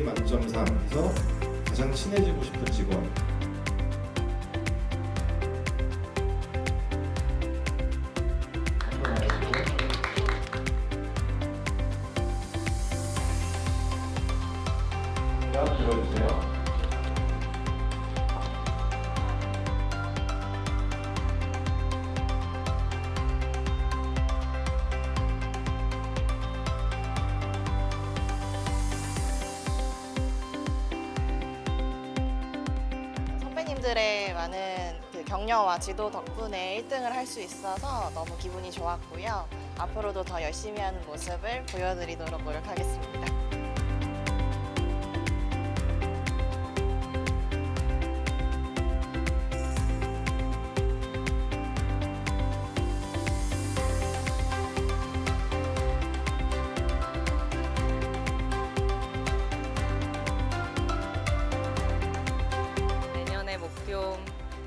만점 사항에서 가장 친해지고 싶은 직원 대답 들어주세요. 선배님들의 많은 그 격려와 지도 덕분에 1등을 할 수 있어서 너무 기분이 좋았고요. 앞으로도 더 열심히 하는 모습을 보여드리도록 노력하겠습니다.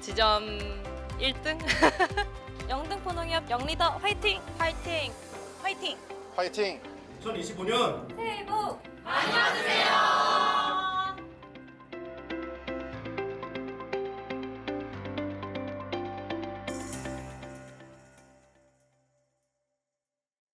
지점 1등 영등포 농협 영리더 화이팅 화이팅 화이팅 파이팅! 2025년 새해 복 많이 받으세요.